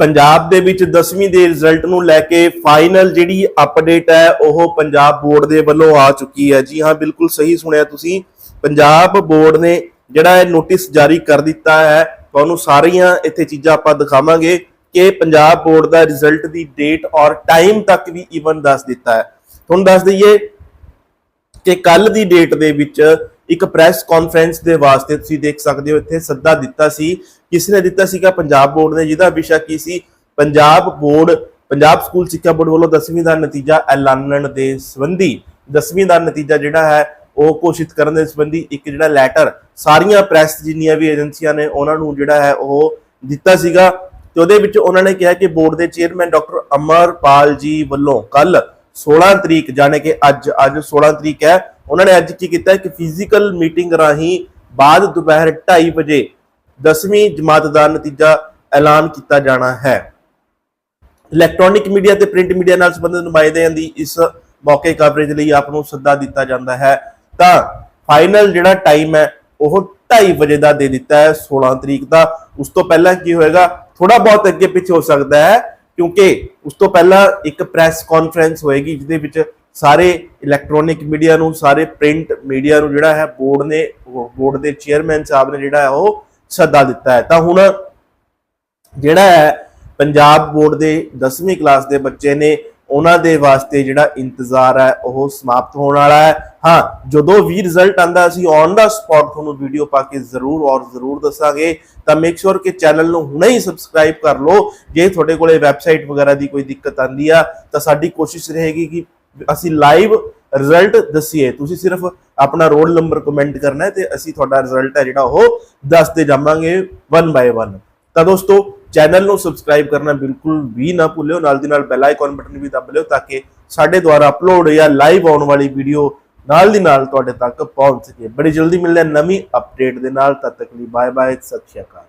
ਪੰਜਾਬ ਦੇ ਵਿੱਚ 10ਵੀਂ ਦੇ ਰਿਜ਼ਲਟ ਨੂੰ ਲੈ ਕੇ ਫਾਈਨਲ ਜਿਹੜੀ ਅਪਡੇਟ ਹੈ, ਉਹ ਪੰਜਾਬ ਬੋਰਡ ਦੇ ਵੱਲੋਂ ਆ ਚੁੱਕੀ ਹੈ। ਜੀ ਹਾਂ, ਬਿਲਕੁਲ ਸਹੀ ਸੁਣਿਆ ਤੁਸੀਂ। ਪੰਜਾਬ ਬੋਰਡ ਨੇ ਜਿਹੜਾ ਇਹ ਨੋਟਿਸ ਜਾਰੀ ਕਰ ਦਿੱਤਾ ਹੈ, ਤੁਹਾਨੂੰ ਸਾਰੀਆਂ ਇੱਥੇ ਚੀਜ਼ਾਂ ਆਪਾਂ ਦਿਖਾਵਾਂਗੇ ਕਿ ਪੰਜਾਬ ਬੋਰਡ ਦਾ ਰਿਜ਼ਲਟ ਦੀ ਡੇਟ ਔਰ ਟਾਈਮ ਤੱਕ ਵੀ ਈਵਨ ਦੱਸ ਦਿੱਤਾ ਹੈ। ਤੁਹਾਨੂੰ ਦੱਸ ਦਈਏ ਕਿ ਕੱਲ ਦੀ ਡੇਟ ਦੇ ਵਿੱਚ ਇੱਕ ਪ੍ਰੈਸ ਕਾਨਫਰੰਸ ਦੇ ਵਾਸਤੇ ਤੁਸੀਂ ਦੇਖ ਸਕਦੇ ਹੋ, ਇੱਥੇ ਸੱਦਾ ਦਿੱਤਾ ਸੀ। ਕਿਸ ਨੇ ਦਿੱਤਾ ਸੀਗਾ? ਪੰਜਾਬ ਬੋਰਡ ਨੇ। ਜਿਹਦਾ ਵਿਸ਼ਾ ਕੀ ਸੀ? ਪੰਜਾਬ ਬੋਰਡ, ਪੰਜਾਬ ਸਕੂਲ ਸਿੱਖਿਆ ਬੋਰਡ ਵੱਲੋਂ 10ਵੀਂ ਦਾ ਨਤੀਜਾ ਐਲਾਨਣ ਦੇ ਸੰਬੰਧੀ 10ਵੀਂ ਦਾ ਨਤੀਜਾ ਜਿਹੜਾ ਹੈ, ਉਹ ਘੋਸ਼ਿਤ ਕਰਨ ਦੇ ਸੰਬੰਧੀ ਇੱਕ ਜਿਹੜਾ ਲੈਟਰ ਸਾਰੀਆਂ ਪ੍ਰੈਸ ਜਿੰਨੀਆਂ ਵੀ ਏਜੰਸੀਆਂ ਨੇ, ਉਹਨਾਂ ਨੂੰ ਜਿਹੜਾ ਹੈ, ਉਹ ਦਿੱਤਾ ਸੀਗਾ। ਤੇ ਉਹਦੇ ਵਿੱਚ ਉਹਨਾਂ ਨੇ ਕਿਹਾ ਕਿ ਬੋਰਡ ਦੇ ਚੇਅਰਮੈਨ ਡਾਕਟਰ ਅਮਰਪਾਲ ਜੀ ਵੱਲੋਂ ਕੱਲ 16 ਤਰੀਕ, ਜਾਣੇ ਕਿ ਅੱਜ ਅੱਜ 16 ਤਰੀਕ ਹੈ ਉਹਨਾਂ ਨੇ ਅੱਜ ਕੀ ਕੀਤਾ ਕਿ ਫਿਜ਼ੀਕਲ ਮੀਟਿੰਗ ਰਾਹੀਂ ਬਾਅਦ ਦੁਪਹਿਰ 2:30 ਵਜੇ 10ਵੀਂ ਜਮਾਤ ਦਾ ਨਤੀਜਾ ਐਲਾਨ ਕੀਤਾ ਜਾਣਾ ਹੈ। ਇਲੈਕਟ੍ਰੋਨਿਕ ਮੀਡੀਆ ਤੇ ਪ੍ਰਿੰਟ ਮੀਡੀਆ ਨਾਲ ਸੰਬੰਧਿਤ ਨੁਮਾਇੰਦਿਆਂ ਦੀ ਇਸ ਮੌਕੇ ਕਵਰੇਜ ਲਈ ਆਪ ਨੂੰ ਸੱਦਾ ਦਿੱਤਾ ਜਾਂਦਾ ਹੈ। ਤਾਂ ਫਾਈਨਲ ਜਿਹੜਾ ਟਾਈਮ ਹੈ, ਉਹ 2:30 ਵਜੇ ਦਾ ਦੇ ਦਿੱਤਾ ਹੈ 16 ਤਰੀਕ ਦਾ। ਉਸ ਤੋਂ ਪਹਿਲਾਂ ਕੀ ਹੋਏਗਾ ਥੋੜਾ ਬਹੁਤ ਅੱਗੇ ਪਿੱਛੇ ਹੋ ਸਕਦਾ ਹੈ, ਕਿਉਂਕਿ ਉਸ ਤੋਂ ਪਹਿਲਾਂ ਇੱਕ ਪ੍ਰੈਸ ਕਾਨਫਰੰਸ ਹੋਏਗੀ, ਜਿਹਦੇ ਵਿੱਚ ਸਾਰੇ ਇਲੈਕਟ੍ਰੋਨਿਕ ਮੀਡੀਆ ਨੂੰ, ਸਾਰੇ ਪ੍ਰਿੰਟ ਮੀਡੀਆ ਨੂੰ ਜਿਹੜਾ ਹੈ ਬੋਰਡ ਨੇ ਬੋਰਡ ਦੇ ਚੇਅਰਮੈਨ ਸਾਹਿਬ ਨੇ ਜਿਹੜਾ ਹੈ, ਉਹ ਸੱਦਾ ਦਿੱਤਾ ਹੈ। ਤਾਂ ਹੁਣ ਜਿਹੜਾ ਹੈ, ਪੰਜਾਬ ਬੋਰਡ ਦੇ 10ਵੀਂ ਕਲਾਸ ਦੇ ਬੱਚੇ ਨੇ, ਉਹਨਾਂ ਦੇ ਵਾਸਤੇ ਜਿਹੜਾ ਇੰਤਜ਼ਾਰ ਹੈ, ਉਹ ਸਮਾਪਤ ਹੋਣ ਵਾਲਾ ਹੈ। ਹਾਂ, ਜਦੋਂ ਵੀ ਰਿਜ਼ਲਟ ਆਂਦਾ ਅਸੀਂ ਔਨ ਦਾ ਸਪੌਟ ਤੁਹਾਨੂੰ ਵੀਡੀਓ ਪਾ ਕੇ ਜ਼ਰੂਰ ਔਰ ਜ਼ਰੂਰ ਦੱਸਾਂਗੇ। ਤਾਂ ਮੇਕ ਸ਼ੋਰ ਕਿ ਚੈਨਲ ਨੂੰ ਹੁਣੇ ਹੀ ਸਬਸਕ੍ਰਾਈਬ ਕਰ ਲਓ। ਜੇ ਤੁਹਾਡੇ ਕੋਲੇ ਵੈਬਸਾਈਟ ਵਗੈਰਾ ਦੀ ਕੋਈ ਦਿੱਕਤ ਆਂਦੀ ਆ, ਤਾਂ ਸਾਡੀ ਕੋਸ਼ਿਸ਼ ਰਹੇਗੀ ਕਿ ਅਸੀਂ ਲਾਈਵ ਰਿਜ਼ਲਟ ਦਸੀਏ। ਤੁਸੀਂ ਸਿਰਫ ਆਪਣਾ ਰੋਲ ਨੰਬਰ ਕਮੈਂਟ ਕਰਨਾ ਹੈ ਤੇ ਅਸੀਂ ਤੁਹਾਡਾ ਰਿਜ਼ਲਟ ਹੈ ਜਿਹੜਾ ਉਹ ਦੱਸਦੇ ਜਾਵਾਂਗੇ ਵਨ ਬਾਏ ਵਨ ਤਾਂ ਦੋਸਤੋ ਚੈਨਲ ਨੂੰ ਸਬਸਕ੍ਰਾਈਬ ਕਰਨਾ ਬਿਲਕੁਲ ਵੀ ਨਾ ਭੁੱਲਿਓ। ਨਾਲ ਦੀ ਨਾਲ ਬੈਲ ਆਈਕਨ ਬਟਨ ਵੀ ਦਬ ਲਿਓ ਤਾਂ ਕਿ ਸਾਡੇ ਦੁਆਰਾ ਅਪਲੋਡ ਜਾਂ ਲਾਈਵ ਆਉਣ ਵਾਲੀ ਵੀਡੀਓ ਨਾਲ ਦੀ ਨਾਲ ਤੁਹਾਡੇ ਤੱਕ ਪਹੁੰਚ ਸਕੇ। ਬੜੀ ਜਲਦੀ ਮਿਲਦੇ ਨਵੀਂ ਅਪਡੇਟ ਦੇ ਨਾਲ। ਤਦ ਤੱਕ ਲਈ ਬਾਏ ਬਾਏ ਸਤਿ ਸ਼੍ਰੀ ਅਕਾਲ।